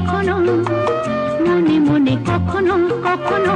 কখনো মনে মনে কখনো কখনো